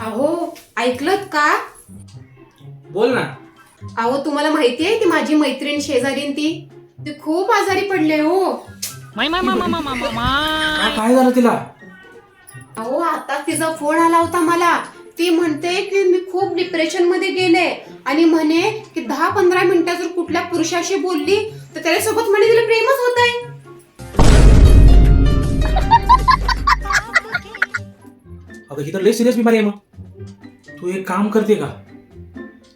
अहो ऐकलत का? बोल ना. अहो तुम्हाला माहितीये ती माझी मैत्रीण शेजारीन ती? ती खूप आजारी पडले हो. का- काय झालं तिला? अहो आता तिचा फोन आला होता मला. ती म्हणते की मी खूप डिप्रेशनमध्ये गेले. आणि म्हणे की दहा पंधरा मिनिटं जर कुठल्या पुरुषाशी बोलली तर त्याच्यासोबत म्हणे तिला प्रेमच होत आहे. अगं ही तर लय सिरियस बिमारी आहे मग. तू एक काम करते का?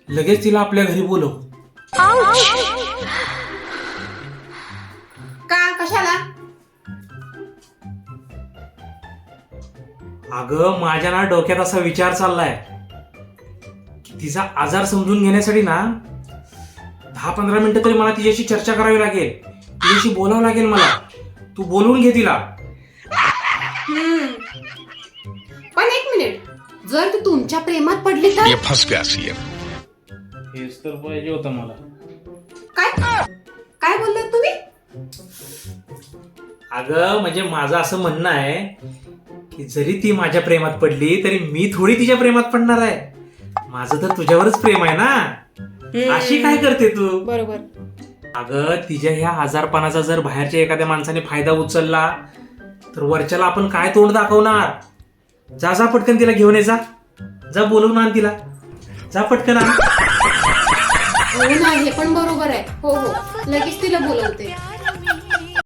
लगेच तिला आपल्या घरी बोलव. का? कशाला? अगं माझ्या ना डोक्यात असा विचार चाललाय. की तिचा आजार समजून घेण्यासाठी ना दहा पंधरा मिनिटं तरी मला तिच्याशी चर्चा करावी लागेल. तिच्याशी बोलावं लागेल मला. तू बोलवून घे तिला. हम्म. जर ती तुमच्या प्रेमात पडली तर? ये फंस गया सीएम हेच तर पाहिजे होतं मला. काय? काय बोललात तुम्ही? अगं म्हणजे माझं असं म्हणणं आहे की जरी ती माझ्या प्रेमात पडली तरी मी थोडी तिच्या प्रेमात पडणार आहे. माझं तर तुझ्यावरच प्रेम आहे ना? अशी काय करते तू? बरोबर. अगं तिच्या ह्या आजारपणाचा जर बाहेरच्या एखाद्या माणसाने फायदा उचलला तर वरच्याला आपण काय तोंड दाखवणार? जा जा पटकन तिला घेऊन ये जा. जा बोलवून आण तिला. जा पटकन आण. हो ना हे पण बरोबर आहे. हो हो. लगेच तिला बोलवते.